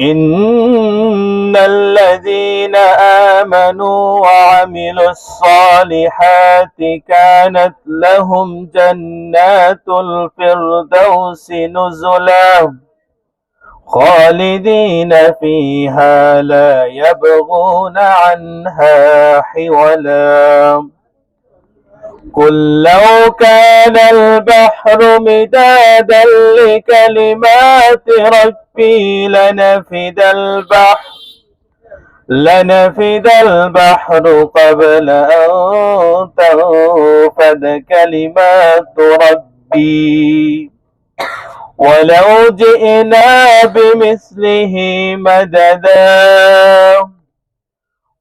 إن الذين آمنوا وعملوا الصالحات كانت لهم جنات الفردوس نزلا خالدين فيها لا يبغون عنها حولا. قل لو كان البحر مدادا لكلمات ربي لنفد البحر لنفد البحر قبل أن تنفد كلمات ربي. ولو جئنا بمثله مددا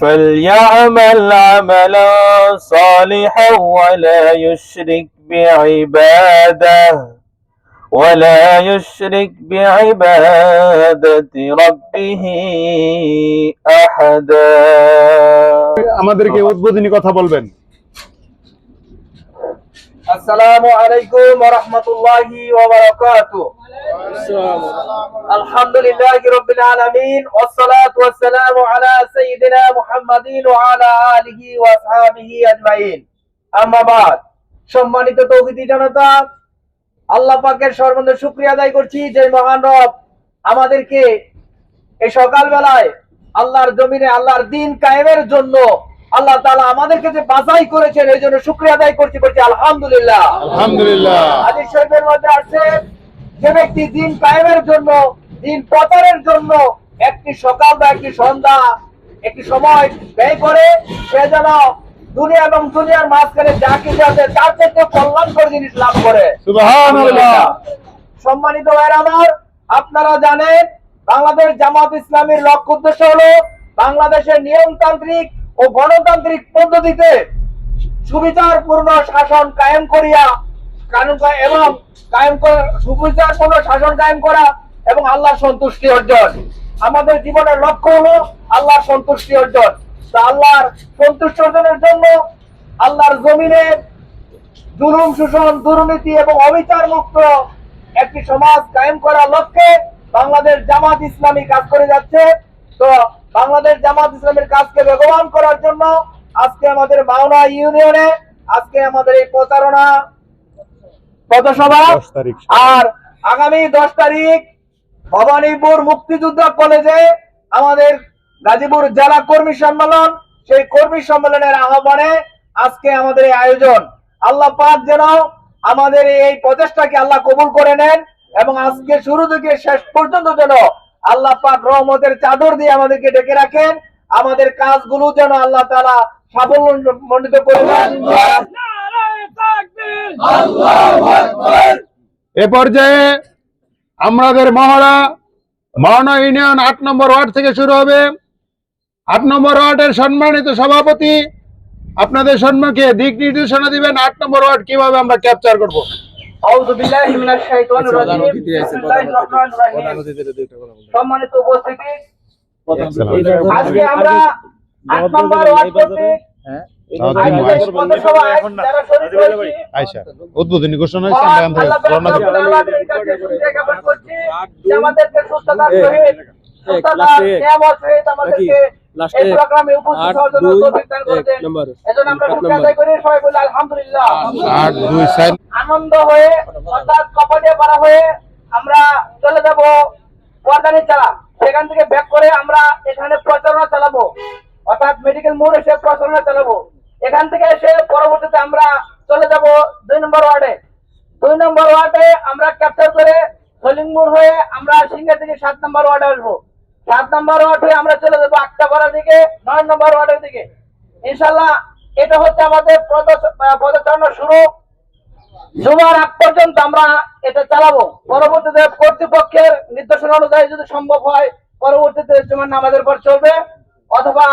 فليعمل عملا صالحا ولا يشرك بعباده ولا يشرك بعبادة ربه أحدا আমাদেরকে উদ্বোধনী কথা বলবেন আসসালামু আলাইকুম ওয়া রাহমাতুল্লাহি ওয়া বারাকাতুহু। আলহামদুলিল্লাহি রাব্বিল আলামিন ওয়াস সালাতু ওয়াস সালামু আলা সাইয়্যিদিনা মুহাম্মাদিন ওয়া আলা আলিহি ওয়া আসহাবিহি আজমাইন। আম্মা বাদ। সম্মানিত তৌহিদি জনতা, আল্লাহ পাকের সর্বন্ত শুকরিয়া আদায় করছি যে মহান রব আমাদেরকে এই সকাল বেলায় আল্লাহর জমিনে, আল্লাহর দিন কায়েমের জন্য আল্লাহ তাআলা আমাদেরকে যে বাছাই করেছেন এই জন্য শুকরিয়া আদায় করছি করছি আলহামদুলিল্লাহ। আলহামদুলিল্লাহ। হাদিস শরীফের মধ্যে আছে যে ব্যক্তি দিন কায়েমের জন্য দিন প্রচারের জন্য একটি সকাল বা একটি সন্ধ্যা একটি সময় ব্যয় করে সে যেন দুনিয়া এবং দুনিয়ার মাঝখানে যা কিছু আছে তার থেকে কল্যাণকর জিনিস লাভ করে। সম্মানিত ভাইয়ের আমার আপনারা জানেন বাংলাদেশ জামাত ইসলামের লক্ষ্য উদ্দেশ্য হলো বাংলাদেশের নিয়মতান্ত্রিক ও গণতান্ত্রিক পদ্ধতিতে সুবিচারপূর্ণ শাসন কায়েম করিয়া এবং কায়েম করা সুবিচারপূর্ণ শাসন কায়েম করা এবং আল্লাহর সন্তুষ্টি অর্জন। আমাদের জীবনের লক্ষ্য হলো আল্লাহর সন্তুষ্টি অর্জন। তা আল্লাহর সন্তুষ্টি অর্জনের জন্য আল্লাহর জমিনে জুলুম, শোষণ, দুর্নীতি এবং অবিচার মুক্ত একটি সমাজ কায়েম করার লক্ষ্যে বাংলাদেশ জামাত ইসলামী কাজ করে যাচ্ছে। তো বাংলাদেশ জামাত ইসলামের কাজকে বেগবান করার জন্য আজকে আমাদের মাওনা ইউনিয়নে আজকে আমাদের এই প্রচারণা পথসভা আর আগামী দশ তারিখ ভবানীপুর মুক্তিযোদ্ধা কলেজে আমাদের গাজীপুর জেলা কর্মী সম্মেলন। সেই কর্মী সম্মেলনের আহ্বানে আজকে আমাদের এই আয়োজন। আল্লাহ পাক যেন আমাদের এই প্রচেষ্টাকে আল্লাহ কবুল করে নেন এবং আজকে শুরু থেকে শেষ পর্যন্ত যেন আল্লাহ পাক রহমতের চাদর দিয়ে আমাদেরকে ডেকে রাখেন। আমাদের কাজগুলো যেন আল্লাহ তাআলা সাফল্য মণ্ডিত করে এ পর্যায়ে আমাদের মহড়া মহানা ইউনিয়ন আট নম্বর ওয়ার্ড থেকে শুরু হবে। আট নম্বর ওয়ার্ডের সম্মানিত সভাপতি, আপনাদের সম্মুখে দিক নির্দেশনা দিবেন। আট নম্বর ওয়ার্ড কীভাবে আমরা ক্যাপচার করব? রহিম। সম্মানিত উপস্থিতি। আজকে আমরা আট নম্বর ওয়ার্ড কর্তৃক উদ্বোধনী ঘোষণা সুস্থতার সহিত আমাদেরকে আদায় করি সবাই বলি আলহামদুলিল্লাহ। আট দুই চার আনন্দ হয়ে অর্থাৎ হয়ে আমরা চলে যাব চালা। সেখান থেকে ব্যাক করে আমরা এখানে প্রচারণা চালাবো। অর্থাৎ মেডিকেল মোড় এসে প্রচারণা চালাবো। এখান থেকে এসে পরবর্তীতে আমরা চলে যাব দুই নম্বর ওয়ার্ডে। দুই নম্বর ওয়ার্ডে আমরা ক্যাপচার করে হয়ে আমরা সিঙ্গা থেকে সাত নম্বর ওয়ার্ডে আসব। সাত নম্বর ওয়ার্ড হয়ে আমরা চলে যাব আটটা আটটাপাড়ার দিকে, নয় নম্বর ওয়ার্ডের দিকে। ইনশাল্লাহ এটা হচ্ছে আমাদের পদচারণ শুরু। জুমার আগ পর্যন্ত আমরা এটা চালাবো। পরবর্তীতে কর্তৃপক্ষের নির্দেশনা অনুযায়ী যদি সম্ভব হয়, পরবর্তীতে জুমার নামাজের পর চলবে, অথবা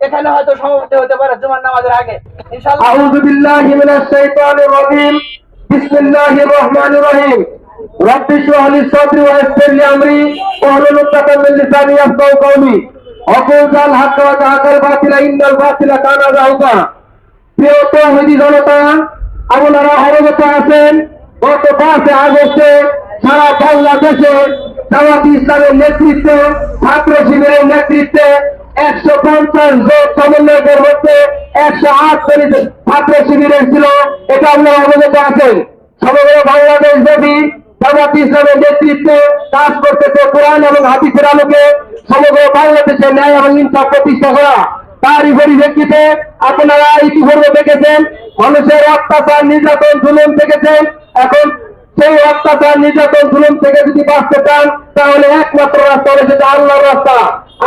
এখানে হয়তো সমাপ্তি হতে পারে জুমার নামাজের আগে। ইনশাল্লাহ আউযু বিল্লাহি মিনাশ শাইতানির রাজিম। বিসমিল্লাহির রহমানির রহিম। رب اشرح لي صدري ويسر لي امري واحلل عقدة من لساني يفقهوا قولي وقل ذا الحق وتعق الباطل ان الباطل كان زهوقا প্রিয় তৌহিদি জনতা আপনারা অবগত আছেন গত পাঁচে আগস্টে সারা বাংলাদেশে জামাত ইসলামের নেতৃত্বে ছাত্র শিবিরের নেতৃত্বে একশো পঞ্চাশ জন সমন্বয়কের মধ্যে একশো আট মিনিট ছাত্র শিবিরের ছিল এটা আপনারা অবগত আছেন সমগ্র বাংলাদেশ ব্যাপী জামাত ইসলামের নেতৃত্বে কাজ করতেছে কোরআন এবং হাদিসের আলোকে সমগ্র বাংলাদেশে ন্যায় এবং ইনসাফ প্রতিষ্ঠা করা। তারই পরিপ্রেক্ষিতে আপনারা ইতিপূর্বে দেখেছেন, মানুষের অত্যাচার, নির্যাতন, জুলুম দেখেছেন এখন সেই অত্যাচার, নির্যাতন, জুলুম থেকে যদি বাঁচতে চান, তাহলে একমাত্র রাস্তা হলো সেটা আল্লাহর রাস্তা।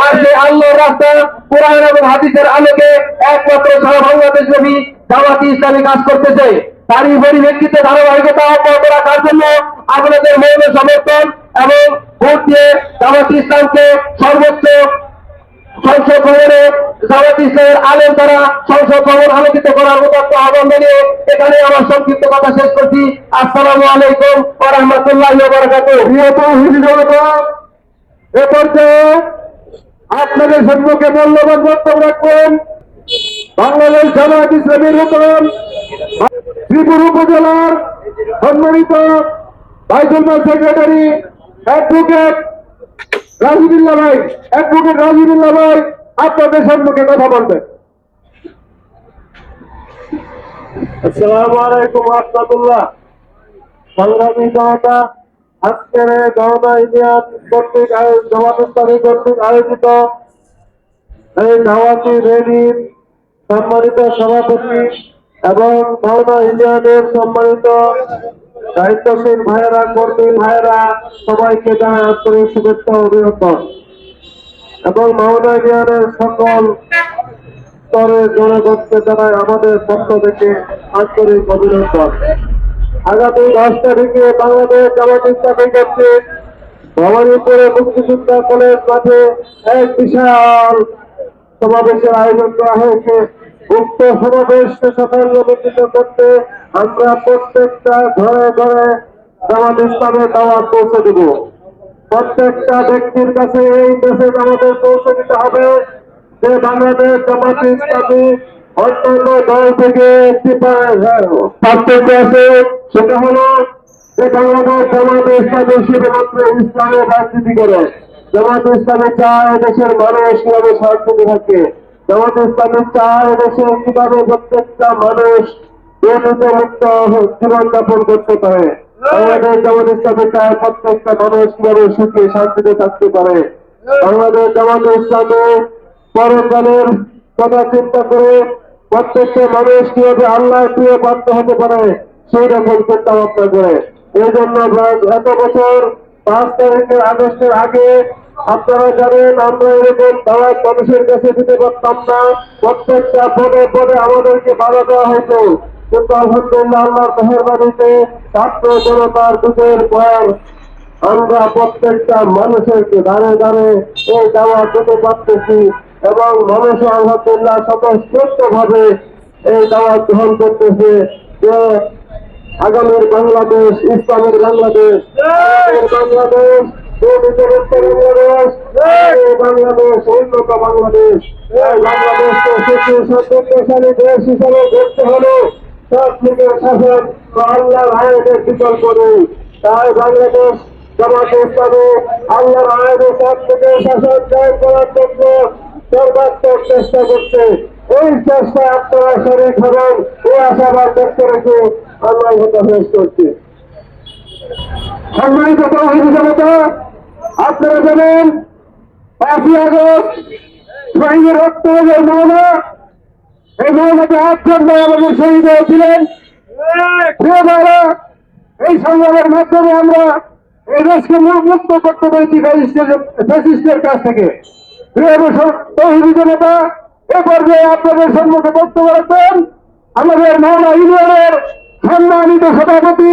আর সেই আল্লাহর রাস্তা কোরআন এবং হাদিসের আলোকে একমাত্র সারা বাংলাদেশ ব্যাপী জামাতি ইসলামী কাজ করতেছে। তারই পরিপ্রেক্ষিতে ধারাবাহিকতা অব্যাহত রাখার জন্য আপনাদের মৌল সমর্থন এবং ভোট দিয়ে জামাতি ইসলামকে সর্বোচ্চ সংসদ ভবনে জামাত ইসলামের আলেম দ্বারা সংসদ ভবন আলোকিত করার একটা আহ্বান জানিয়ে এখানে আমার সংক্ষিপ্ত কথা শেষ করছি। আসসালামু আলাইকুম রাহমাতুল্লাহি জনতা আপনাদের সম্মুখে মূল্যবান বক্তব্য রাখবেন। বাংলাদেশ জামাত ইসলামের রতন ত্রিপুর উপজেলার সম্মানিত ভাইসুলমান সেক্রেটারি অ্যাডভোকেট রাজিবুল্লাহ ভাই অ্যাডভোকেট রাজিবুল্লাহ ভাই আপনাদের সম্মুখে কথা বলবেন জনতা আয়োজিত এই সম্মানিত সভাপতি এবং ভাওনা ইন্ডিয়ানের সম্মানিত দায়িত্বশীল ভাইয়েরা, কর্মী ভাইয়েরা, সবাইকে জানাই আন্তরিক শুভেচ্ছা অভিনন্দন। এবং ইন্ডিয়ানের সকল স্তরের জনগণকে জানাই আমাদের পক্ষ থেকে আন্তরিক অভিনন্দন। আগামী দশ তারিখে বাংলাদেশ জামাত ইসলামী কর্তৃক ভবানীপুরে মুক্তিযোদ্ধা কলেজ মাঠে এক বিশাল সমাবেশের আয়োজন করা হয়েছে। উক্ত সমাবেশকে সফলমণ্ডিত করতে আমরা প্রত্যেকটা ঘরে ঘরে জামাত ইসলামের দাওয়াত পৌঁছে দেব। প্রত্যেকটা ব্যক্তির কাছে এই মেসেজ আমাদের পৌঁছে দিতে হবে যে বাংলাদেশ জামাত ইসলামী অন্যান্য দল থেকে পার্থক্য আছে। সেটা হলো যে বাংলাদেশ জামাত ইসলামী শুধুমাত্র ইসলামের রাজনীতি করে জামাত ইসলামী চায় দেশের মানুষ কীভাবে শান্তিতে থাকে। জামাত ইসলামী চায় দেশে কীভাবে প্রত্যেকটা মানুষ জীবন যাপন করতে পারে? প্রত্যেকটা মানুষ কীভাবে সুখে শান্তিতে থাকতে পারে? পরকালের কথা চিন্তা করে প্রত্যেকটা মানুষ কীভাবে আল্লাহ প্রিয় প্রাপ্ত হতে পারে, সেই রকম চিন্তা ভাবনা করে। এই জন্য এত বছর পাঁচ তারিখের আগস্টের আগে আপনারা জানেন, আমরা এরকম দাওয়াত মানুষের কাছে দিতে পারতাম না। প্রত্যেকটা পদে পদে আমাদেরকে বাধা দেওয়া হতো। কিন্তু আলহামদুলিল্লাহ আল্লাহর মেহরবানিতে ছাত্র জনতার দুধের পর আমরা প্রত্যেকটা মানুষেরকে দাঁড়ে দাঁড়ে এই দাওয়া দিতে পারতেছি এবং মানুষ আলহামদুলিল্লাহ স্বতঃস্ফূর্ত ভাবে এই দাওয়া গ্রহণ করতেছে যে আগামীর বাংলাদেশ, ইসলামের বাংলাদেশ বাংলাদেশ বাংলাদেশ বাংলাদেশ উন্নত বাংলাদেশ দেশ হিসাবে দেখতে হলে সব বা আল্লাহর বিকল্প নেই তাই বাংলাদেশ জামাত ইসলামী আল্লাহর আইনের সব থেকে শাসন করার জন্য সর্বাত্মক চেষ্টা করছে এই চেষ্টায় আপনারা শরীর হবেন এই আশাবাদ ব্যক্ত রেখে আল্লাহ কথা করছি। সম্মানিত তৌহিদি জনতা আপনারা জানেন, পাঁচই আগস্ট শহীদের রক্ত মৌলা এই মৌলাকে আটজন আমাদের শহীদ হয়েছিলেন এই সংগ্রামের মাধ্যমে আমরা এই দেশকে মুক্ত করতে পেরেছি ফ্যাসিস্টের- কাছ থেকে। তহিদি জনতা, এ পর্যায়ে আপনাদের সম্মুখে বক্তব্য রাখবেন আমাদের মৌলা ইউনিয়নের সম্মানিত সভাপতি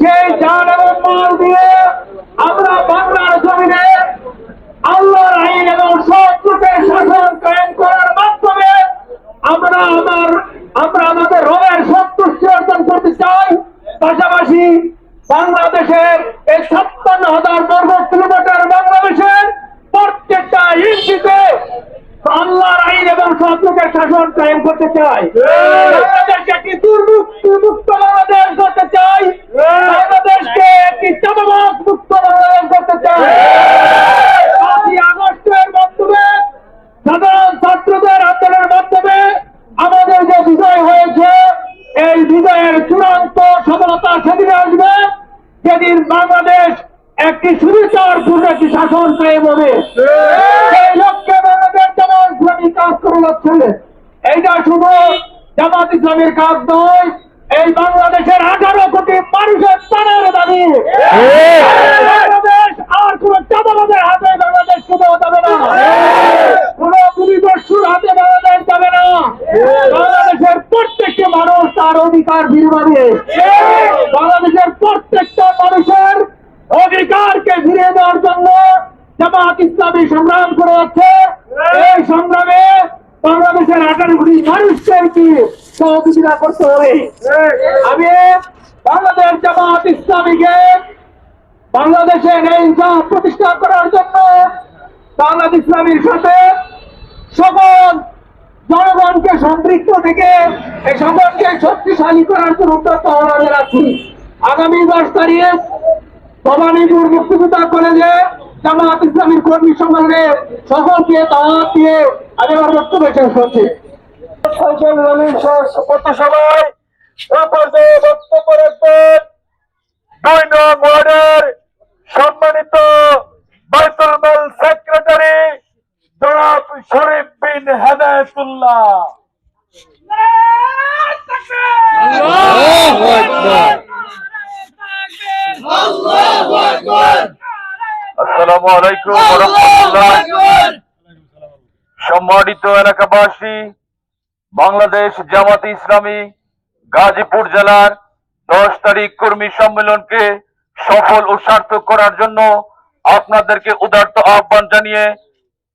সেই জান এবং মাল দিয়ে আমরা বাংলার জমিনে আল্লাহর আইন এবং শত্রুকের শাসন কায়েম করার মাধ্যমে আমরা আমার আমরা আমাদের রোগের সন্তুষ্টি অর্জন করতে চাই। পাশাপাশি বাংলাদেশের এই ছাপ্পান্ন হাজার বর্গ কিলোমিটার বাংলাদেশের প্রত্যেকটা ইঞ্চিতে আল্লাহর আইন এবং শত্রুকের শাসন কায়েম করতে চাই। বাংলাদেশকে একটি দুর্মুক্ত একটি চাপাবাস মুক্ত বাংলাদেশ করতে চাই। পাঁচই আগস্টের মাধ্যমে সাধারণ ছাত্রদের আন্দোলনের মাধ্যমে আমাদের যে বিজয় হয়েছে, এই বিজয়ের চূড়ান্ত সফলতা সেদিন আসবে। যেদিন বাংলাদেশ একটি সুবিচার পূর্ণ শাসন কায়েম হবে সেই লক্ষ্যে বাংলাদেশ জামাত ইসলামী কাজ করে যাচ্ছে এইটা শুধু জামাত ইসলামের কাজ নয় এই বাংলাদেশের আঠারো কোটি মানুষের প্রাণের দাবি। বাংলাদেশ আর কোন চাঁদাবাদের হাতে বাংলাদেশকে দেওয়া যাবে না। কোন ভূমিদস্যুর হাতে বাংলাদেশ যাবে না। বাংলাদেশের প্রত্যেকটি মানুষ তার অধিকার বিনিময়ে। বাংলাদেশের প্রত্যেকটা মানুষের অধিকারকে ফিরিয়ে দেওয়ার জন্য জামাত ইসলামী সংগ্রাম করে যাচ্ছে। এই সংগ্রামে বাংলাদেশের আঠারো কোটি মানুষকে কি করতে হবে। আমি বাংলাদেশ জামাত ইসলামীকে বাংলাদেশে ইনসাফ প্রতিষ্ঠা করার জন্য বাংলাদেশ ইসলামীর সাথে সকল জনগণকে সম্পৃক্ত থেকে এই সংগঠনকে শক্তিশালী করার জন্য উদ্যত আহ্বান জানাচ্ছি আগামী দশ তারিখ ভবানীপুর মুক্তিযোদ্ধা কলেজে জামাত ইসলামীর কর্মী সম্মেলনে সকলকে দাওয়াত দিয়ে আমি আমার বক্তব্য শেষ করছি। সম্মানিত বাইতুল সেক্রেটারি জনাব শরীফ বিন হেদায়তুল্লাহ সম্মানিত এলাকাবাসী বাংলাদেশ জামাত ইসলামী, গাজীপুর জেলার দশ তারিখ কর্মী সম্মেলনকে সফল ও সার্থক করার জন্য আপনাদেরকে উদার্ত আহ্বান জানিয়ে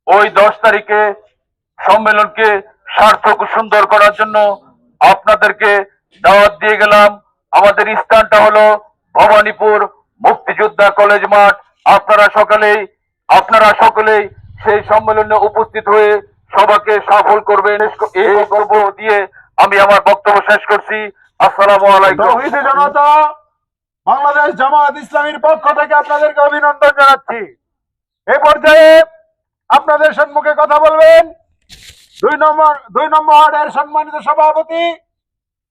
ওই দশ তারিখে সম্মেলনকে সার্থক সুন্দর করার জন্য আপনাদেরকে দাওয়াত দিয়ে গেলাম। আমাদের স্থানটা হলো ভবানীপুর মুক্তিযোদ্ধা কলেজ মাঠ। আপনারা সকালেই, আপনারা সকলেই সেই সম্মেলনে উপস্থিত হয়ে সবাকে সফল করবেন। এই গল্প দিয়ে আমি আমার বক্তব্য শেষ করছি। আসসালামু আলাইকুম। জনতা বাংলাদেশ জামাত ইসলামীর পক্ষ থেকে আপনাদেরকে অভিনন্দন জানাচ্ছি। এই পর্যায়ে আপনাদের সম্মুখে কথা বলবেন দুই নম্বর দুই নম্বর ওয়ার্ডের সম্মানিত সভাপতি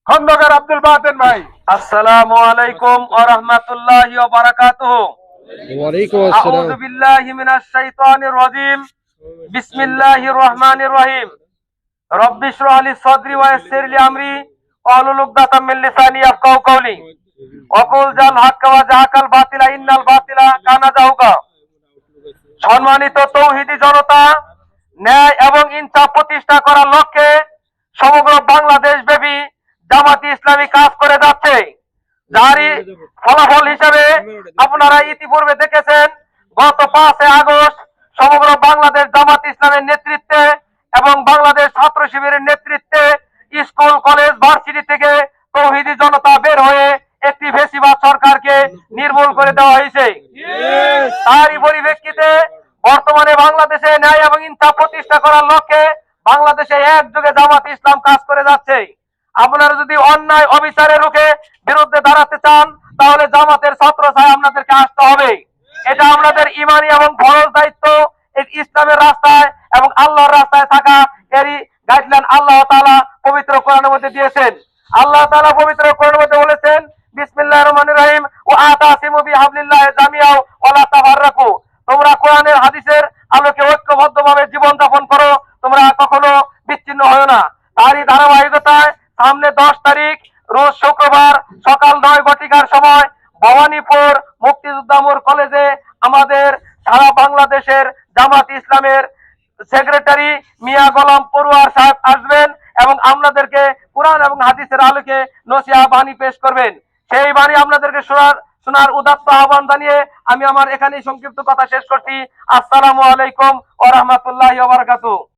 খন্দকার আব্দুল বাতেন ভাই। আসসালামু আলাইকুম ওয়া রাহমাতুল্লাহি ওয়া বারাকাতুহু। আউযু বিল্লাহি মিনাশ শাইতানির রাজিম। বিসমিল্লাহির রহমানির রহিম। রব্বি ইশরাহ লি সাদরি আমরি। জাল জাহাকাল বাতিলা, ইন্নাল বাতিলা কানা জাহুকা। সম্মানিত তৌহিদি জনতা, ন্যায় এবং ইনসাফ প্রতিষ্ঠা করার লক্ষ্যে সমগ্র বাংলাদেশ ব্যাপী জামাতি ইসলামী কাজ করে যাচ্ছে। যারই ফলাফল হিসেবে আপনারা ইতিপূর্বে দেখেছেন, গত পাঁচে আগস্ট সমগ্র বাংলাদেশ জামাত ইসলামের নেতৃত্বে এবং বাংলাদেশ ছাত্র শিবিরের নেতৃত্বে স্কুল, কলেজ, ভার্সিটি থেকে তৌহিদি জনতা বের হয়ে একটি ফেসিবাদ সরকারকে নির্মূল করে দেওয়া হয়েছে। তারই পরিপ্রেক্ষিতে বর্তমানে বাংলাদেশে ন্যায় এবং ইনসাফ প্রতিষ্ঠা করার লক্ষ্যে বাংলাদেশে একযোগে জামাত ইসলাম কাজ করে যাচ্ছে। আপনারা যদি অন্যায় অবিচারে রুখে বিরুদ্ধে দাঁড়াতে চান, তাহলে জামাতের ছাত্র ছায় আপনাদেরকে আসতে হবে। এটা আপনাদের ইমানি এবং রাস্তায় এবং আল্লাহর রাস্তায় থাকা এরই গাইডলাইন আল্লাহ তালা পবিত্র কোরআনের মধ্যে দিয়েছেন। আল্লাহ তালা পবিত্র কোরআনের মধ্যে বলেছেন বিসমিল্লাহির রহমানির রহিম ও আতাসিমু বিহাবলিল্লাহি জামিআ ওয়ালা তাফাররাকু তোমরা কোরআনের হাদিসের আলোকে ঐক্যবদ্ধভাবে জীবন যাপন করো তোমরা কখনো বিচ্ছিন্ন হয় না তারই ধারাবাহিকতায় সামনে দশ তারিখ রোজ শুক্রবার সকাল নয় ঘটিকার সময় ভবানীপুর মুক্তিযোদ্ধা মোড় কলেজে আমাদের সারা বাংলাদেশের জামাত ইসলামের সেক্রেটারি মিয়া গোলাম পড়ুয়ার সাহেব আসবেন এবং আপনাদেরকে কোরআন এবং হাদিসের আলোকে নসিয়া বাণী পেশ করবেন। সেই বাণী আপনাদেরকে শোনার শোনার উদাত্ত আহ্বান জানিয়ে আমি আমার এখানেই সংক্ষিপ্ত কথা শেষ করছি। আসসালামু আলাইকুম ও রহমতুল্লাহ